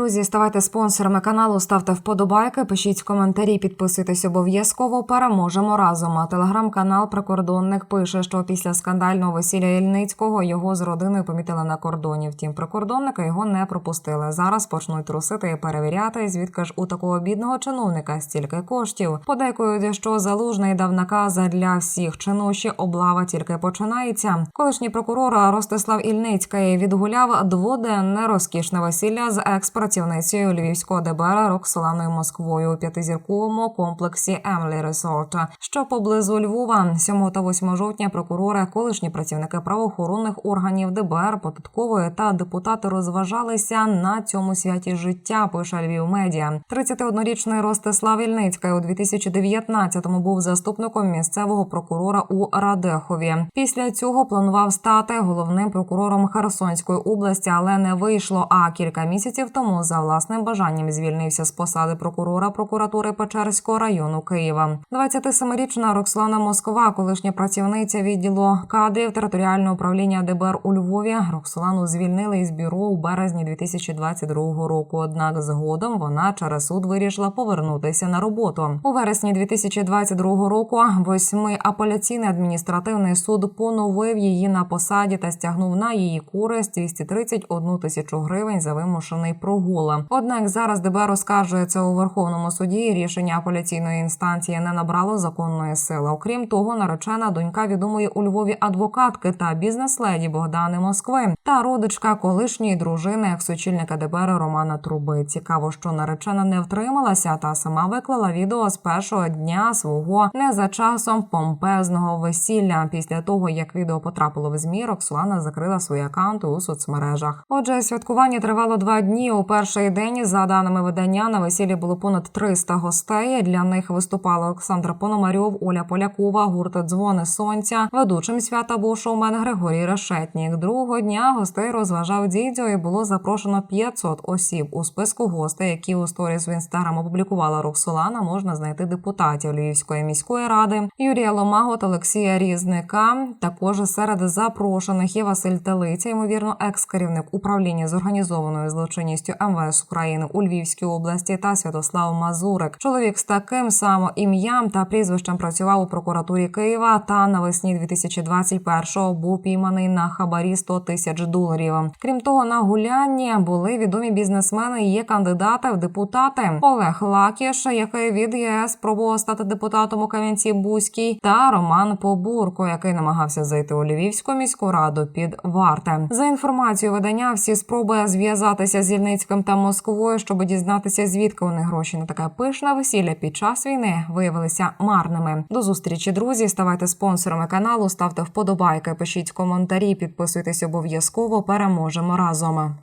Друзі, ставайте спонсорами каналу, ставте вподобайки, пишіть коментарі, підписуйтесь обов'язково. Переможемо разом. А Телеграм-канал Прикордонник пише, що після скандального весілля Ільницького його з родиною помітили на кордоні. Втім, прикордонника його не пропустили. Зараз почнуть трусити і перевіряти, звідки ж у такого бідного чиновника стільки коштів. Подейкують, що залужний дав накази для всіх чинуші. Облава тільки починається. Колишній прокурор Ростислав Ільницький відгуляв дводенне розкішне весілля з екс-працівницею львівського ДБР Роксоланою Москвою у п'ятизірковому комплексі Емлі Резорт, що поблизу Львова. 7 та 8 жовтня прокурори, колишні працівники правоохоронних органів ДБР, податкової та депутати розважалися на цьому святі життя. Пише Львів Медіа. 31-річний Ростислав Ільницький у 2019-му був заступником місцевого прокурора у Радехові. Після цього планував стати головним прокурором Херсонської області, але не вийшло. А кілька місяців тому за власним бажанням звільнився з посади прокурора прокуратури Печерського району Києва. 27-річна Роксолана Москва, колишня працівниця відділу кадрів територіального управління ДБР у Львові. Роксолану звільнили із бюро у березні 2022 року. Однак згодом вона через суд вирішила повернутися на роботу. У вересні 2022 року восьми апеляційний адміністративний суд поновив її на посаді та стягнув на її користь 231 тисячу гривень за вимушений прогул. Однак зараз ДБР оскаржується у Верховному суді. і Рішення апеляційної інстанції не набрало законної сили. Окрім того, наречена донька відомої у Львові адвокатки та бізнес-леді Богдани Москви та родичка колишньої дружини екс-очільника ДБР Романа Труби. Цікаво, що наречена не втрималася та сама виклала відео з першого дня свого не за часом помпезного весілля. Після того як відео потрапило в змі, Роксолана закрила свої акаунти у соцмережах. Отже, святкування тривало два дні. У перший день, за даними видання, на весіллі було понад 300 гостей. Для них виступали Олександр Пономарьов, Оля Полякова, гурт Дзвони Сонця. Ведучим свята був шоумен Григорій Решетнік. Другого дня гостей розважав дідьо і було запрошено 500 осіб. У списку гостей, які у сторіс в інстаграм опублікувала Роксолана, можна знайти депутатів Львівської міської ради, Юрія Ломагот, Олексія Різника. Також серед запрошених є Василь Телиця, ймовірно, екс-керівник управління з організованою злочинністю МВС України у Львівській області та Святослав Мазурик. Чоловік з таким самим ім'ям та прізвищем працював у прокуратурі Києва та навесні 2021-го був пійманий на хабарі 100 тисяч доларів. Крім того, на гулянні були відомі бізнесмени. і Є кандидати в депутати Олег Лакіш, який від ЄС пробував стати депутатом у Кам'янці Бузькій, та Роман Побурко, який намагався зайти у Львівську міську раду під варте. За інформацією видання, всі спроби зв'язатися з Ільницьким та Москвою, щоб дізнатися, звідки вони гроші на таке пишне весілля під час війни виявилися марними. До зустрічі, друзі. Ставайте спонсорами каналу, ставте вподобайки, пишіть коментарі, підписуйтесь обов'язково. Переможемо разом.